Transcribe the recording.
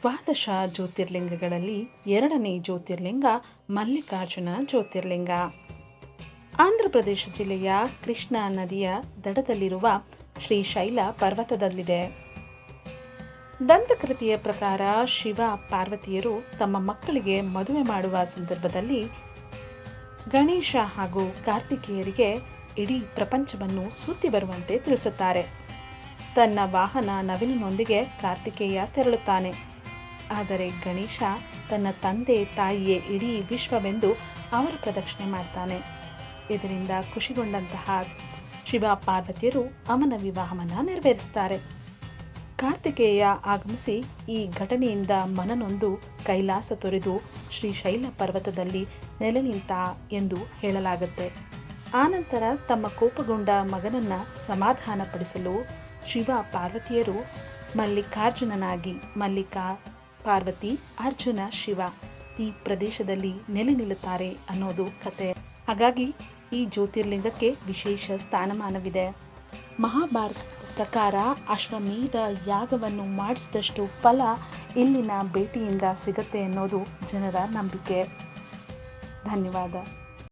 ದ್ವಾದಶ ಜ್ಯೋತಿರ್ಲಿಂಗಗಳಲ್ಲಿ ಎರಡನೇ ಜ್ಯೋತಿರ್ಲಿಂಗ ಮಲ್ಲಿಕಾರ್ಜುನ ಜ್ಯೋತಿರ್ಲಿಂಗ. ಆಂಧ್ರ ಪ್ರದೇಶ ಜಿಲ್ಲೆಯ ಕೃಷ್ಣಾ ನದಿಯ ದಡದಲ್ಲಿರುವ ಶ್ರೀಶೈಲ ಪರ್ವತದಲ್ಲಿದೆ. ದಂತಕೃತಿಯ ಪ್ರಕಾರ ಶಿವ ಪಾರ್ವತಿಯರು ತಮ್ಮ ಮಕ್ಕಳಿಗೆ ಮದುವೆ ಮಾಡುವ ಸಂದರ್ಭದಲ್ಲಿ ಗಣೇಶ ಹಾಗೂ ಕಾರ್ತಿಕೇಯರಿಗೆ ಇಡೀ ಪ್ರಪಂಚವನ್ನು ಸುತ್ತಿ ಬರುವಂತೆ ತಿಳಿಸುತ್ತಾರೆ. ತನ್ನ ವಾಹನ ನವಿಲಿನೊಂದಿಗೆ ಕಾರ್ತಿಕೇಯ ತೆರಳುತ್ತಾನೆ. ಆದರೆ ಗಣೇಶ ತನ್ನ ತಂದೆ ತಾಯಿಯೇ ಇಡೀ ವಿಶ್ವವೆಂದು ಅವರು ಪ್ರದಕ್ಷಿಣೆ ಮಾಡ್ತಾನೆ. ಇದರಿಂದ ಖುಷಿಗೊಂಡಂತಹ ಶಿವ ಪಾರ್ವತಿಯರು ಅವನ ವಿವಾಹವನ್ನು ನೆರವೇರಿಸ್ತಾರೆ. ಕಾರ್ತಿಕೇಯ ಆಗಮಿಸಿ ಈ ಘಟನೆಯಿಂದ ಮನನೊಂದು ಕೈಲಾಸ ತೊರೆದು ಶ್ರೀಶೈಲ ಪರ್ವತದಲ್ಲಿ ನೆಲೆ ನಿಂತ ಎಂದು ಹೇಳಲಾಗುತ್ತೆ. ಆನಂತರ ತಮ್ಮ ಕೋಪಗೊಂಡ ಮಗನನ್ನ ಸಮಾಧಾನಪಡಿಸಲು ಶಿವ ಪಾರ್ವತಿಯರು ಮಲ್ಲಿಕಾರ್ಜುನನಾಗಿ ಮಲ್ಲಿಕಾ ಪಾರ್ವತಿ, ಅರ್ಜುನ, ಶಿವ ಈ ಪ್ರದೇಶದಲ್ಲಿ ನೆಲೆ ನಿಲ್ಲುತ್ತಾರೆ ಅನ್ನೋದು ಕತೆ. ಹಾಗಾಗಿ ಈ ಜ್ಯೋತಿರ್ಲಿಂಗಕ್ಕೆ ವಿಶೇಷ ಸ್ಥಾನಮಾನವಿದೆ. ಮಹಾಭಾರತ ಪ್ರಕಾರ ಅಶ್ವಮೇಧ ಯಾಗವನ್ನು ಮಾಡಿಸಿದಷ್ಟು ಫಲ ಇಲ್ಲಿನ ಭೇಟಿಯಿಂದ ಸಿಗತ್ತೆ ಅನ್ನೋದು ಜನರ ನಂಬಿಕೆ. ಧನ್ಯವಾದ.